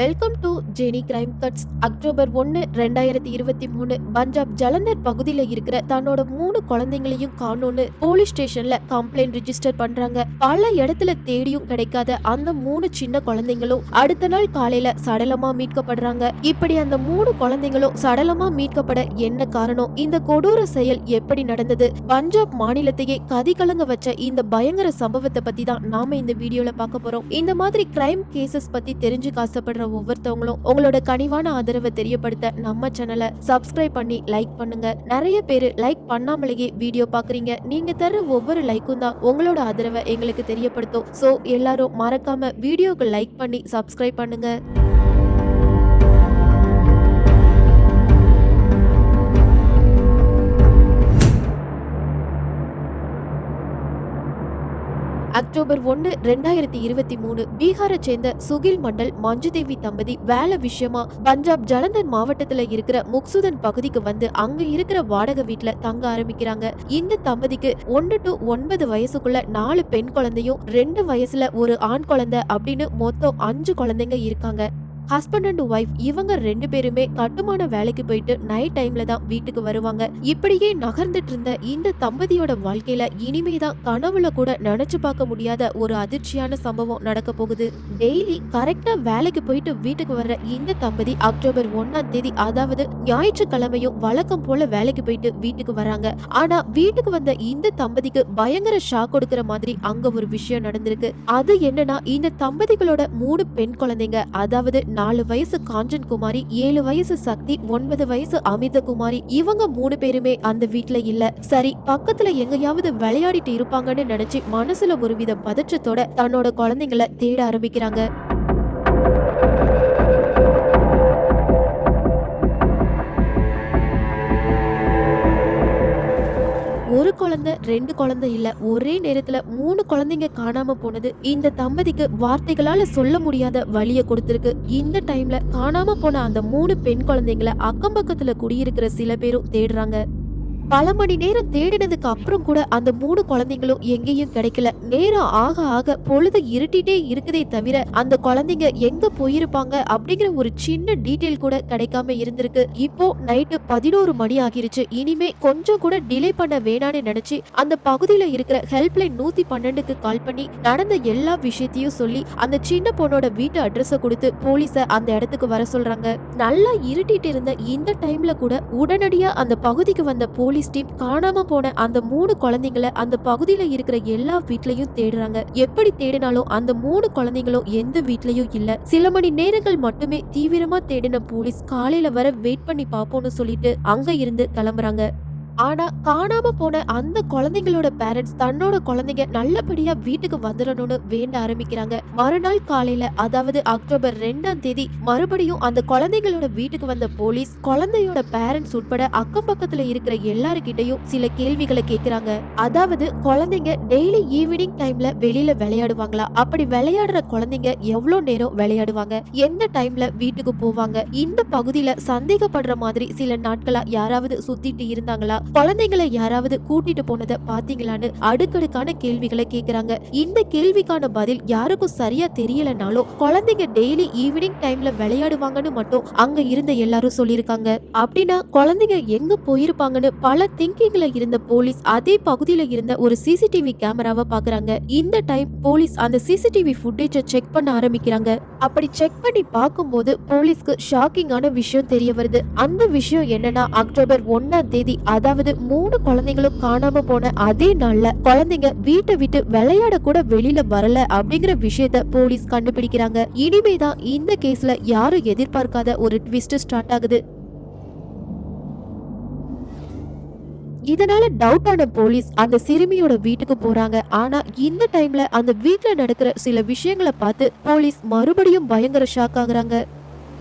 Welcome to Jenny crime cuts October ஒன்று ரெண்டாயிரத்தி இருபத்தி மூணு பஞ்சாப் ஜலந்தர் பகுதியில் இருக்கிற தன்னோட மூணு குழந்தைங்களையும் காணோன்னு போலீஸ் ஸ்டேஷன்ல கம்ப்ளைண்ட் ரிஜிஸ்டர் பண்றாங்க. பல இடத்துல தேடியும் கிடைக்காத அந்த மூணு சின்ன குழந்தைங்களும் அடுத்த நாள் காலையில சடலமா மீட்கப்படுறாங்க. இப்படி அந்த மூணு குழந்தைங்களும் சடலமா மீட்கப்பட என்ன காரணம்? இந்த கொடூர செயல் எப்படி நடந்தது? பஞ்சாப் மாநிலத்தையே கதி கலங்க வச்ச இந்த பயங்கர சம்பவத்தை பத்தி தான் நாம இந்த வீடியோல பார்க்க போறோம். இந்த மாதிரி கிரைம் கேசஸ் பத்தி தெரிஞ்சுக்க ஆசைப்படுற ஒவ்வொருத்தவங்களும் உங்களோட கனிவான ஆதரவை தெரியப்படுத்த நம்ம சேனலை சப்ஸ்கிரைப் பண்ணி லைக் பண்ணுங்க. நிறைய பேர் லைக் பண்ணாமலேயே வீடியோ பாக்குறீங்க. நீங்க தர ஒவ்வொரு லைக்கும் தான் உங்களோட ஆதரவை எங்களுக்கு தெரியப்படுத்தும். ஸோ எல்லாரும் மறக்காம வீடியோக்கு லைக் பண்ணி சப்ஸ்கிரைப் பண்ணுங்க. அக்டோபர் ஒன்று ரெண்டாயிரத்தி இருபத்தி மூணு பீகாரை சேர்ந்த சுகில் மண்டல் மஞ்சுதேவி தம்பதி வேலை விஷயமா பஞ்சாப் ஜலந்தர் மாவட்டத்துல இருக்கிற முக்சுதன் பகுதிக்கு வந்து அங்க இருக்கிற வாடகை வீட்டுல தங்க ஆரம்பிக்கிறாங்க. இந்த தம்பதிக்கு ஒன்று டு ஒன்பது வயசுக்குள்ள நாலு பெண் குழந்தையும் ரெண்டு வயசுல ஒரு ஆண் குழந்தை அப்படின்னு மொத்தம் அஞ்சு குழந்தைங்க இருக்காங்க. ஹஸ்பண்ட் அண்ட் ஒய்ஃப் இவங்க ரெண்டு பேருமே கட்டுமான வேலைக்கு போயிட்டு நைட் டைம்ல தான் வீட்டுக்கு வருவாங்க. இப்படியே நகர்ந்துட்டு இருந்த இந்த தம்பதியோட வாழ்க்கையில இனிமேதான் கனவுல கூட நினைச்சு பார்க்க முடியாத ஒரு அதிர்ச்சியான சம்பவம் நடக்க போகுது. டெய்லி கரெக்டா வேலைக்கு போயிட்டு வீட்டுக்கு வர்ற இந்த தம்பதி அக்டோபர் ஒன்னாம் தேதி அதாவது ஞாயிற்றுக்கிழமையும் வழக்கம் போல வேலைக்கு போயிட்டு வீட்டுக்கு வராங்க. ஆனா வீட்டுக்கு வந்த இந்த தம்பதிக்கு பயங்கர ஷாக் கொடுக்கிற மாதிரி அங்க ஒரு விஷயம் நடந்திருக்கு. அது என்னன்னா இந்த தம்பதிகளோட மூணு பெண் குழந்தைங்க அதாவது நாலு வயசு காஞ்சன் குமாரி ஏழு வயசு சக்தி ஒன்பது வயசு அமித குமாரி இவங்க மூணு பேருமே அந்த வீட்டுல இல்ல. சரி பக்கத்துல எங்கேயாவது விளையாடிட்டு இருப்பாங்கன்னு நினைச்சு மனசுல ஒரு வித பதற்றத்தோட தன்னோட குழந்தைங்கள தேட ஆரம்பிக்கிறாங்க. ஒரு குழந்தை ரெண்டு குழந்தை இல்ல. ஒரே நேரத்துல மூணு குழந்தைங்க காணாம போனது இந்த தம்பதிக்கு வார்த்தைகளால சொல்ல முடியாத வழிய கொடுத்திருக்கு. இந்த டைம்ல காணாம போன அந்த மூணு பெண் குழந்தைங்கள அக்கம் பக்கத்துல குடியிருக்கிற சில பேரும் தேடுறாங்க. பல மணி நேரம் தேடினதுக்கு அப்புறம் கூட அந்த மூணு குழந்தைங்களும் எங்கேயும் கிடைக்கல. நேரம் ஆக ஆக பொழுது இருட்டிட்டே இருக்குதே தவிர அந்த குழந்தைங்க எங்க போயிருப்பாங்க அப்படிங்கிற ஒரு சின்ன டீட்டெயில் கூட கிடைக்காம இருந்திருக்கு. இப்போ நைட்டு பதினோரு மணி ஆகிருச்சு. இனிமே கொஞ்சம் கூட டிலே பண்ண வேணான்னு நினைச்சு அந்த பகுதியில இருக்கிற ஹெல்ப்லைன் நூத்தி பன்னெண்டுக்கு கால் பண்ணி நடந்த எல்லா விஷயத்தையும் சொல்லி அந்த சின்ன பொண்ணோட வீட்டு அட்ரஸ கொடுத்து போலீஸ அந்த இடத்துக்கு வர சொல்றாங்க. நல்லா இருட்டிட்டு இருந்த இந்த டைம்ல கூட உடனடியா அந்த பகுதிக்கு வந்த போலீஸ் டீம் காணாம போன அந்த மூணு குழந்தைங்கள அந்த பகுதியில இருக்கிற எல்லா வீட்லயும் தேடுறாங்க. எப்படி தேடினாலும் அந்த மூணு குழந்தைங்களும் எந்த வீட்லயும் இல்ல. சில மணி நேரங்கள் மட்டுமே தீவிரமா தேடின போலீஸ் காலையில வர வெயிட் பண்ணி பாப்போம்னு சொல்லிட்டு அங்க இருந்து கிளம்புறாங்க. ஆனா காணாம போன அந்த குழந்தைங்களோட பேரண்ட்ஸ் தன்னோட குழந்தைங்க நல்லபடியா வீட்டுக்கு வந்துடணும்னு வேண்ட ஆரம்பிக்கிறாங்க. மறுநாள் காலையில அதாவது அக்டோபர் ரெண்டாம் தேதி மறுபடியும் அந்த குழந்தைங்களோட வீட்டுக்கு வந்த போலீஸ் குழந்தையோட பேரண்ட்ஸ் உட்பட அக்கம் பக்கத்துல இருக்கிற எல்லாருக்கிட்டையும் சில கேள்விகளை கேக்குறாங்க. அதாவது குழந்தைங்க டெய்லி ஈவினிங் டைம்ல வெளியில விளையாடுவாங்களா? அப்படி விளையாடுற குழந்தைங்க எவ்வளவு நேரம் விளையாடுவாங்க? எந்த டைம்ல வீட்டுக்கு போவாங்க? இந்த பகுதியில சந்தேகப்படுற மாதிரி சில நாட்களா யாராவது சுத்திட்டு இருந்தாங்களா? குழந்தைங்களை யாராவது கூட்டிட்டு போனதை பாத்தீங்களான்னு அடுக்கடுக்கான கேள்விகளை கேக்குறாங்க. இந்த கேள்விக்கான பதில் யாருக்கும் சரியா தெரியலனாலும் குழந்தைங்க டெய்லி ஈவினிங் டைம்ல விளையாடுவாங்கன்னு மட்டும் அங்க இருந்த எல்லாரும் சொல்லியிருக்காங்க. அப்படின்னா குழந்தைங்க எங்க போயிருப்பாங்கன்னு பல திங்கிங்ல இருந்த போலீஸ் அதே பகுதியில இருந்த ஒரு சிசிடிவி கேமராவை பாக்குறாங்க. இந்த டைம் போலீஸ் அந்த சிசிடிவி ஃபுட்டேஜை செக் பண்ண ஆரம்பிக்கிறாங்க. அப்படி செக் பண்ணி பார்க்கும்போது போலீஸ்க்கு ஷாக்கிங்கான விஷயம் தெரிய வருது. அந்த விஷயம் என்னன்னா அக்டோபர் ஒன்னாம் தேதி அதாவது மூணு குழந்தைங்களும் காணாம போன அதே நாள்ல குழந்தைங்க வீட்டை விட்டு விளையாட கூட வெளியில வரல அப்படிங்கிற விஷயத்த போலீஸ் கண்டுபிடிக்கிறாங்க. இனிமேதான் இந்த கேஸ்ல யாரும் எதிர்பார்க்காத ஒரு ட்விஸ்ட் ஸ்டார்ட் ஆகுது. இதனால டவுட் ஆன போலீஸ் அந்த சிறுமியோட வீட்டுக்கு போறாங்க. ஆனா இந்த டைம்ல அந்த வீட்டுல நடக்கிற சில விஷயங்களை பார்த்து போலீஸ் மறுபடியும் பயங்கர ஷாக் ஆகுறாங்க.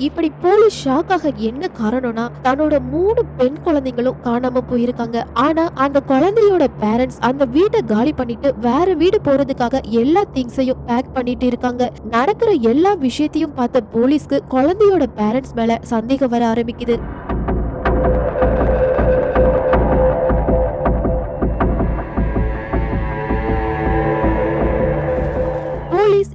இப்படி போலீஸ் ஷாக் ஆக என்ன காரணம்னா தன்னோட மூணு பெண் குழந்தைங்களும் காணாம போயிருக்காங்க. ஆனா அந்த குழந்தையோட பேரண்ட்ஸ் அந்த வீட்டை காலி பண்ணிட்டு வேற வீடு போறதுக்காக எல்லா திங்ஸையும் பேக் பண்ணிட்டு இருக்காங்க. நடக்கிற எல்லா விஷயத்தையும் பார்த்த போலீஸ்க்கு குழந்தையோட பேரண்ட்ஸ் மேல சந்தேகம் வர ஆரம்பிக்குது.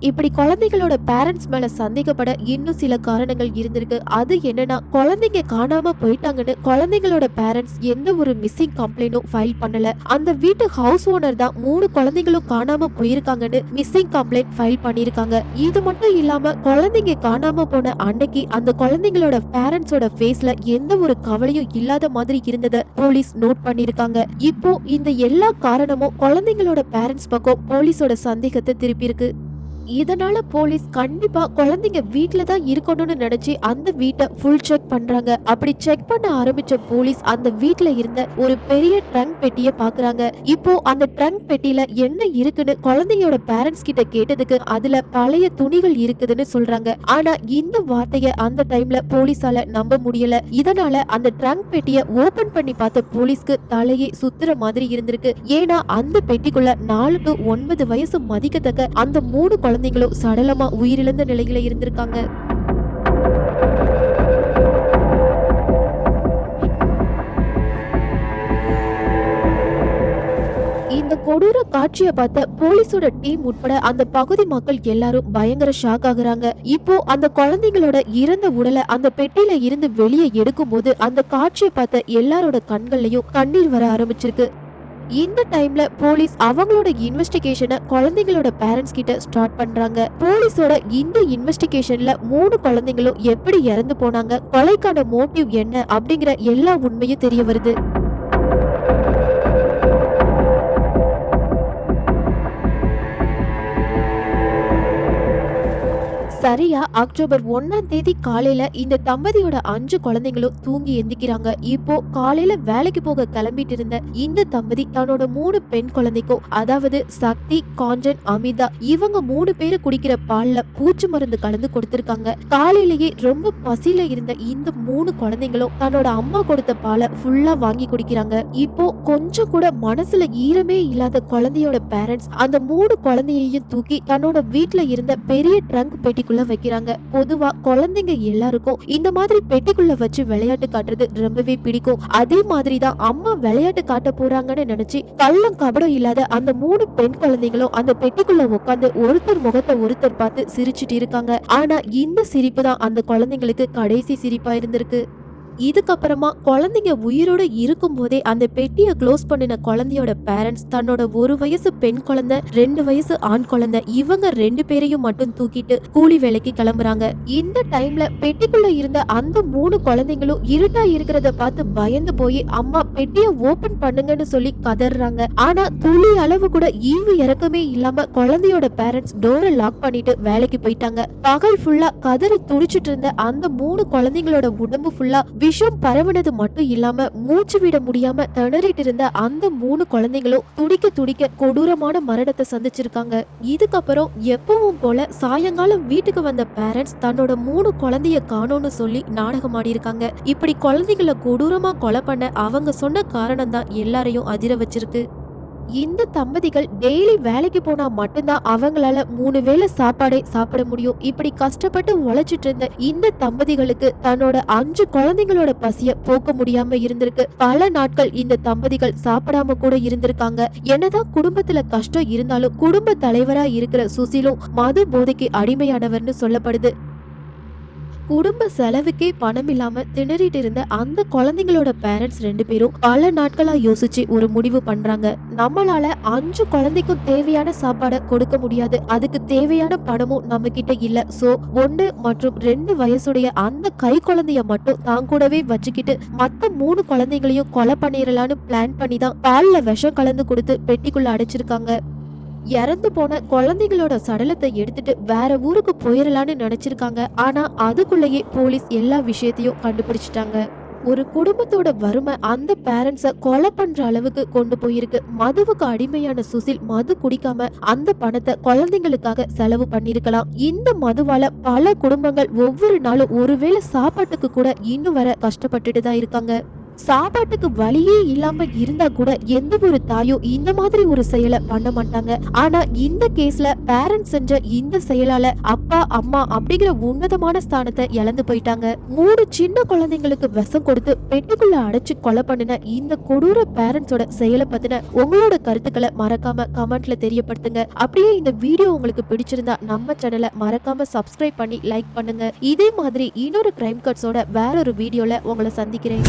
இப்படி குழந்தைகளோட பேரண்ட்ஸ் மேல சந்தேகப்பட இன்னும் சில காரணங்கள் இருந்திருக்கு. அது என்னன்னா குழந்தைங்க காணாம போயிட்டாங்கன்னு குழந்தைங்களோட பேரண்ட்ஸ் எந்த ஒரு மிஸ்ஸிங் கம்ப்ளைண்டும் ஃபைல் பண்ணல. அந்த வீட்டு ஹவுஸ் ஓனர் தான் மூணு குழந்தைங்களும் காணாம போயிருக்காங்கன்னு மிஸ்ஸிங் கம்ப்ளைண்ட் ஃபைல் பண்ணிருக்காங்க இது மட்டும் இல்லாம குழந்தைங்க காணாம போன அன்னைக்கு அந்த குழந்தைங்களோட பேரண்ட்ஸோட ஃபேஸ்ல எந்த ஒரு கவலையும் இல்லாத மாதிரி இருந்ததை போலீஸ் நோட் பண்ணிருக்காங்க இப்போ இந்த எல்லா காரணமும் குழந்தைங்களோட பேரண்ட்ஸ் பக்கம் போலீஸோட சந்தேகத்தை திருப்பியிருக்கு இதனால போலீஸ் கண்டிப்பா குழந்தைங்க வீட்ல தான் இருக்கணும்னு நினைச்சு அந்த வீட்டை ஃபுல் செக் பண்றாங்க. அப்படி செக் பண்ண ஆரம்பிச்ச போலீஸ் அந்த வீட்டுல இருந்த ஒரு பெரிய ட்ரங்க் பெட்டிய பாக்குறாங்க. இப்போ அந்த ட்ரங்க் பெட்டியில என்ன இருக்குன்னு குழந்தையோட பேரண்ட்ஸ் கிட்ட கேட்டதுக்கு அதுல பழைய துணிகள் இருக்குதுன்னு சொல்றாங்க. ஆனா இந்த வார்த்தைய அந்த டைம்ல போலீஸால நம்ப முடியல. இதனால அந்த ட்ரங்க் பெட்டிய ஓபன் பண்ணி பார்த்த போலீஸ்க்கு தலையே சுத்துற மாதிரி இருந்திருக்கு. ஏன்னா அந்த பெட்டிக்குள்ள நாலு டு ஒன்பது வயசு மதிக்கத்தக்க அந்த மூணு குழந்தைங்களும் சடலமா உயிரிழந்த நிலையில இருந்திருக்காங்க. இந்த கொடூர காட்சியை பார்த்த போலீஸோட டீம் உட்பட அந்த பகுதி மக்கள் எல்லாரும் பயங்கர ஷாக் ஆகுறாங்க. இப்போ அந்த குழந்தைங்களோட இறந்த உடலை அந்த பெட்டியில இருந்து வெளியே எடுக்கும் போது அந்த காட்சியை பார்த்த எல்லாரோட கண்கள்லயும் கண்ணீர் வர ஆரம்பிச்சிருக்கு. இந்த டைம்ல போலீஸ் அவங்களோட இன்வெஸ்டிகேஷனை குழந்தைங்களோட பேரண்ட்ஸ் கிட்ட ஸ்டார்ட் பண்றாங்க. போலீஸோட இந்த இன்வெஸ்டிகேஷன்ல மூணு குழந்தைங்களும் எப்படி இறந்து போனாங்க கொலைக்கான மோட்டிவ் என்ன அப்படிங்கிற எல்லா உண்மையும் தெரிய வருது. சரியா அக்டோபர் ஒன்னாம் தேதி காலையில இந்த தம்பதியோட அஞ்சு குழந்தைங்களும் தூங்கி எந்திக்கிறாங்க. இப்போ காலையில வேலைக்கு போக கிளம்பிட்டு இருந்த இந்த தம்பதி தன்னோட மூணு பெண் குழந்தைக்கும் அதாவது சக்தி காஞ்சன் அமிதா இவங்க மூணு பேரு குடிக்கிற பால்ல பூச்சி மருந்து கலந்து கொடுத்திருக்காங்க. காலையிலேயே ரொம்ப பசியில இருந்த இந்த மூணு குழந்தைங்களும் தன்னோட அம்மா கொடுத்த பாலை ஃபுல்லா வாங்கி குடிக்கிறாங்க. இப்போ கொஞ்சம் கூட மனசுல ஈரமே இல்லாத குழந்தையோட பேரண்ட்ஸ் அந்த மூணு குழந்தையையும் தூக்கி தன்னோட வீட்டுல இருந்த பெரிய ட்ரங்க் பெட்டிக்குள்ள வைக்கிறாங்க. பொதுவா குழந்தைங்க எல்லாருக்கும் இந்த மாதிரி பெட்டிக்குள்ள வச்சு விளையாட்டு காட்டுறது ரொம்பவே பிடிக்கும். அதே மாதிரி தான் அம்மா விளையாட்டு காட்ட போறாங்கன்னு நினைச்சு கள்ளம் கபடம் இல்லாத அந்த மூணு பெண் குழந்தைங்களும் அந்த பெட்டிக்குள்ள உட்காந்து ஒருத்தர் முகத்தை ஒருத்தர் பார்த்து சிரிச்சிட்டு இருக்காங்க. ஆனா இந்த சிரிப்பு தான் அந்த குழந்தைங்களுக்கு கடைசி சிரிப்பா இருந்திருக்கு. இதுக்கப்புறமா குழந்தைங்க உயிரோடு இருக்கும்போதே அந்த பெட்டியை க்ளோஸ் பண்ணின குழந்தையோட பேரண்ட்ஸ் தன்னோட ஒரு வயசு பெண் குழந்தை ரெண்டு வயசு ஆண் குழந்தை இவங்க ரெண்டு பேரையும் மட்டும் தூக்கிட்டு கூலி வேலைக்கு கிளம்புறாங்க. இந்த டைம்ல பெட்டிக்குள்ள இருந்த அந்த மூணு குழந்தைங்களும் இருட்டா இருக்கிறத பார்த்து பயந்து போய் அம்மா பெட்டியை ஓபன் பண்ணுங்கன்னு சொல்லி கதறாங்க. ஆனா துளி அளவு கூட ஈவு இறக்கமே இல்லாம குழந்தையோட பேரண்ட்ஸ் டோரை லாக் பண்ணிட்டு வேலைக்கு போயிட்டாங்க. பகல் ஃபுல்லா கதறி துடிச்சிட்டு இருந்த அந்த மூணு குழந்தைங்களோட உடம்பு ஃபுல்லா விஷம் பரவுனது மட்டும் இல்லாம மூச்சு விட முடியாம திணறிட்டு இருந்த அந்த மூணு குழந்தைங்களும் துடிக்க துடிக்க கொடூரமான மரணத்தை சந்திச்சிருக்காங்க. இதுக்கப்புறம் எப்பவும் போல சாயங்காலம் வீட்டுக்கு வந்த பேரண்ட்ஸ் தன்னோட மூணு குழந்தைய காணோம்னு சொல்லி நாடகம் ஆடி இருக்காங்க இப்படி குழந்தைகளை கொடூரமா கொலை பண்ண அவங்க சொன்ன காரணம் தான் எல்லாரையும் அதிர வச்சிருக்கு. இந்த தம்பதிகள் டெய்லி வேலைக்கு போனா மட்டும்தான் அவங்களால மூணு வேளை சாப்பாடே சாப்பிட முடியும். இப்படி கஷ்டப்பட்டு உழைச்சிட்டு இருந்த இந்த தம்பதிகளுக்கு தன்னோட அஞ்சு குழந்தைங்களோட பசிய போக்க முடியாம இருந்திருக்கு. பல நாட்கள் இந்த தம்பதிகள் சாப்பிடாம கூட இருந்திருக்காங்க. என்னதான் குடும்பத்துல கஷ்டம் இருந்தாலும் குடும்ப தலைவரா இருக்கிற சுசிலும் மது போதைக்கு அடிமையானவர்னு சொல்லப்படுது. குடும்ப செலவுக்கே பணம் இல்லாம திணறிட்டு இருந்த அந்த குழந்தைங்களோட பேரண்ட்ஸ் ரெண்டு பேரும் பல நாட்களா யோசிச்சு ஒரு முடிவு பண்றாங்க. நம்மளால அஞ்சு குழந்தைக்கும் தேவையான சாப்பாடை கொடுக்க முடியாது. அதுக்கு தேவையான பணமும் நம்ம கிட்ட இல்ல. சோ ஒன்னு மற்றும் ரெண்டு வயசுடைய அந்த கை குழந்தைய மட்டும் தான் கூடவே வச்சுக்கிட்டு மத்த மூணு குழந்தைங்களையும் கொலை பண்ணிடலான்னு பிளான் பண்ணி தான் பால்ல விஷம் கலந்து கொடுத்து பெட்டிக்குள்ள அடைச்சிருக்காங்க. இறந்து போன குழந்தைகளோட சடலத்தை எடுத்துட்டு வேற ஊருக்கு போயிடலான்னு நினைச்சிருக்காங்க. ஆனா அதுக்குள்ளேயே போலீஸ் எல்லா விஷயத்தையும் கண்டுபிடிச்சிட்டாங்க. ஒரு குடும்பத்தோட வறுமை அந்த பேரண்ட்ஸ கொலை பண்ற அளவுக்கு கொண்டு போயிருக்கு. மதுவுக்கு அடிமையான சுசில் மது குடிக்காம அந்த பணத்தை குழந்தைங்களுக்காக செலவு பண்ணிருக்கலாம் இந்த மதுவால பல குடும்பங்கள் ஒவ்வொரு நாளும் ஒருவேளை சாப்பாட்டுக்கு கூட இன்னும் வர கஷ்டப்பட்டுட்டு தான் இருக்காங்க. சாப்பாட்டுக்கு வழியே இல்லாம இருந்தா கூட எந்த ஒரு தாயும் இந்த மாதிரி ஒரு செயலை பண்ண மாட்டாங்க. ஆனா இந்த கேஸ்ல பேரண்ட்ஸ் செஞ்ச இந்த செயலால அப்பா அம்மா அப்படிங்கிற உன்னதமான ஸ்தானத்தை இழந்து போயிட்டாங்க. மூணு சின்ன குழந்தைங்களுக்கு விஷம் கொடுத்து பெட்டுக்குள்ள அடைச்சு கொலை பண்ணின இந்த கொடூர பேரண்ட்ஸோட செயலை பத்தின உங்களோட கருத்துக்களை மறக்காம கமெண்ட்ல தெரியப்படுத்துங்க. அப்படியே இந்த வீடியோ உங்களுக்கு பிடிச்சிருந்தா நம்ம சேனலை மறக்காம சப்ஸ்கிரைப் பண்ணி லைக் பண்ணுங்க. இதே மாதிரி இன்னொரு கிரைம் கட்ஸோட வேற ஒரு வீடியோல உங்களை சந்திக்கிறேன்.